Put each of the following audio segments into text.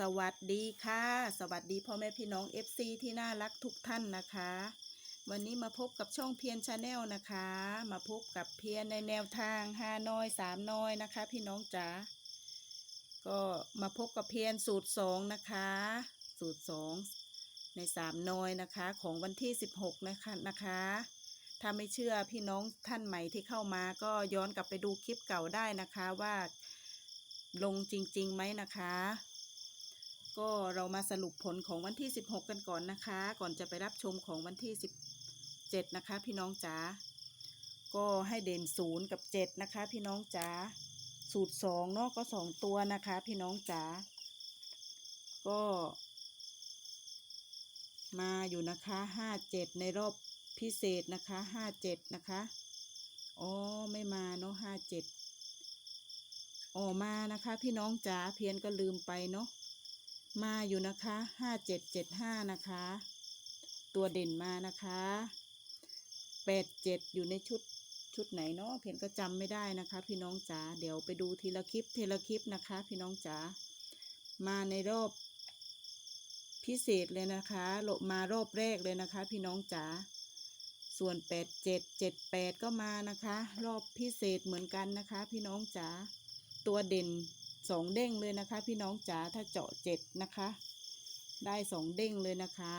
สวัสดีค่ะ สวัสดีพ่อแม่พี่น้อง FC ที่น่ารักทุกท่านนะคะ วันนี้มาพบกับช่องเพียนชาแนลนะคะ มาพบกับเพียนในแนวทางห้าน้อยสามน้อยนะคะ พี่น้องจ๋าก็มาพบกับเพียนสูตรสองนะคะ สูตรสองในสามน้อยนะคะ ของวันที่16นะคะนะคะ ถ้าไม่เชื่อพี่น้องท่านใหม่ที่เข้ามาก็ย้อนกลับไปดูคลิปเก่าได้นะคะว่าลงจริงๆไหมนะคะ ก็เรามาสรุปผลของวันที่ 16 กันก่อนนะคะ ก่อนจะไปรับชมของวันที่ 17 นะคะ พี่น้องจ๋าก็ให้เด่นศูนย์กับ 7 นะคะ พี่น้องจ๋าสูตร2เนาะก็ 2 ตัวนะคะ พี่น้องจ๋าก็ มาอยู่นะคะ 57 ในรอบพิเศษนะคะ 57 นะคะอ๋อไม่มาเนาะ57อ๋อมานะคะ พี่น้องจ๋าเพียนก็ลืมไปเนาะ มาอยู่นะคะห้าเจ็ดเจ็ดห้านะคะ ตัวเด่นมานะคะแปดเจ็ดอยู่ในชุดชุดไหนเนาะเพียนก็จำไม่ได้นะคะ พี่น้องจ๋าเดี๋ยวไปดูทีละคลิปทีละคลิปนะคะ พี่น้องจ๋ามาในรอบพิเศษเลยนะคะลมารอบแรกเลยนะคะ พี่น้องจ๋าส่วนแปดเจ็ดเจ็ดแปดก็มานะคะ รอบพิเศษเหมือนกันนะคะ พี่น้องจ๋าตัวเด่น สองเด้งเลยนะคะ พี่น้องจ๋าถ้าเจาะเจ็ดนะคะ ได้สองเด้งเลยนะคะ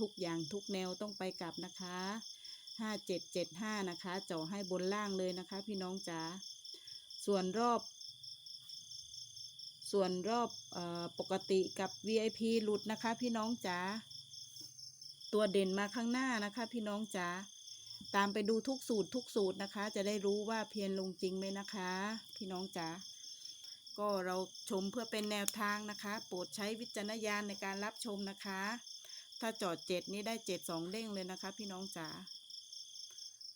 ทุกอย่างทุกแนวต้องไปกลับนะคะห้าเจ็ดเจ็ดห้านะคะเจาะให้บนล่างเลยนะคะ พี่น้องจ๋าส่วนรอบ ส่วนรอบเออปกติกับ VIP หลุดนะคะ พี่น้องจ๋าตัวเด่นมาข้างหน้านะคะ พี่น้องจ๋าตามไปดูทุกสูตรทุกสูตรนะคะ จะได้รู้ว่าเพียนลงจริงไหมนะคะ พี่น้องจ๋า ก็เราชมเพื่อเป็นแนวทางนะคะ โปรดใช้วิจารณญาณในการรับชมนะคะ ถ้าจอดเจ็ดนี้ได้เจ็ดสองเด้งเลยนะคะ พี่น้องจ๋า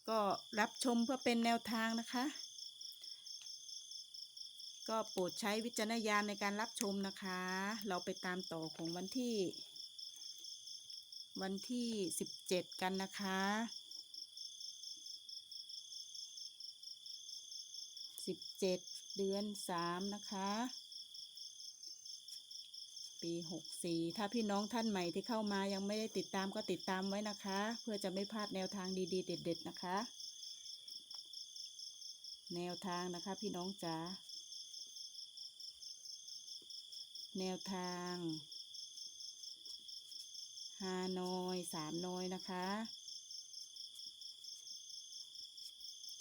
ก็รับชมเพื่อเป็นแนวทางนะคะ ก็โปรดใช้วิจารณญาณในการรับชมนะคะ เราไปตามต่อของวันที่ วันที่สิบเจ็ดกันนะคะ สิบเจ็ดเดือนสามนะคะ ปีหกสี่ถ้าพี่น้องท่านใหม่ที่เข้ามายังไม่ได้ติดตามก็ติดตามไว้นะคะ เพื่อจะไม่พลาดแนวทางดีๆ เด็ด ๆ นะคะ แนวทางนะคะพี่น้องจ๋าแนวทางฮานอยสามนอยนะคะ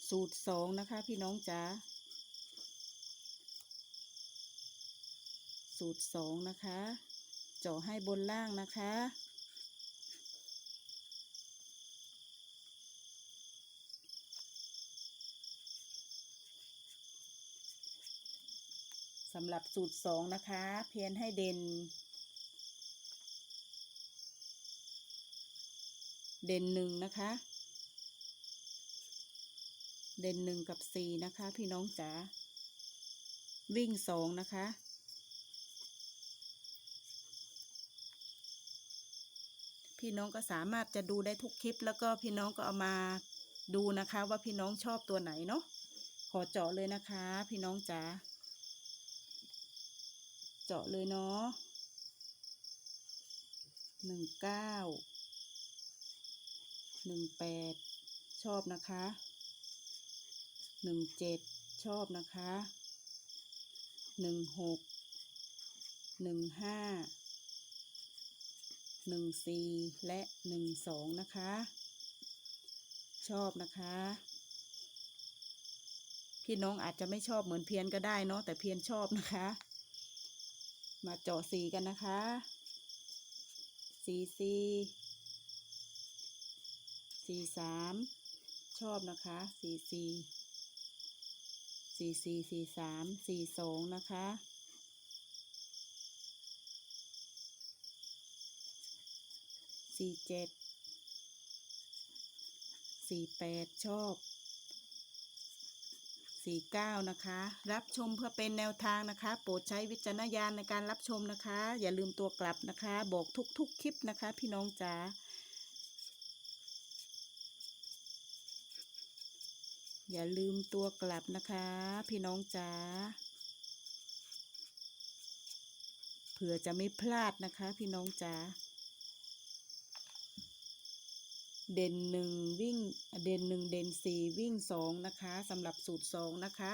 สูตรสองนะคะพี่น้องจ๋า สูตรสองนะคะเจาะให้บนล่างนะคะ สำหรับสูตรสองนะคะ เพียนให้เด่น เด่นหนึ่งนะคะ เด่นหนึ่งกับสี่นะคะ พี่น้องจ๋าวิ่งสองนะคะ พี่น้องก็สามารถจะดูได้ทุกคลิป แล้วก็พี่น้องก็เอามาดูนะคะ ว่าพี่น้องชอบตัวไหนเนาะขอเจาะเลยนะคะ พี่น้องจ๋าเจาะเลยเนาะหนึ่งเก้าหนึ่งแปดชอบนะคะหนึ่งเจ็ดชอบนะคะหนึ่งหกหนึ่งห้า หนึ่งสี่และหนึ่งสองนะคะ ชอบนะคะ พี่น้องอาจจะไม่ชอบเหมือนเพียนก็ได้เนาะแต่เพียนชอบนะคะ มาเจาะสีกันนะคะสีสีสีสามชอบนะคะสีสีสีสีสีสามสีสองนะคะ สี่เจ็ดสี่แปดชอบสี่เก้านะคะ รับชมเพื่อเป็นแนวทางนะคะ โปรดใช้วิจารณญาณในการรับชมนะคะ อย่าลืมตัวกลับนะคะ บอกทุกๆคลิปนะคะ พี่น้องจ๋าอย่าลืมตัวกลับนะคะ พี่น้องจ๋าเผื่อจะไม่พลาดนะคะ พี่น้องจ๋า เด่นหนึ่งวิ่งเด่นหนึ่งเด่นสี่วิ่งสองนะคะสำหรับสูตรสองนะคะ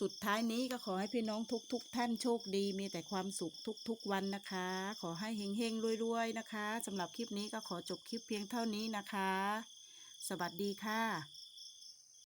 สุดท้ายนี้ก็ขอให้พี่น้องทุกทุกๆท่านโชคดี มีแต่ความสุขทุกๆวันนะคะ ขอให้เฮงๆรวยๆนะคะสำหรับคลิปนี้ก็ขอจบคลิปเพียงเท่านี้นะคะ สวัสดีค่ะ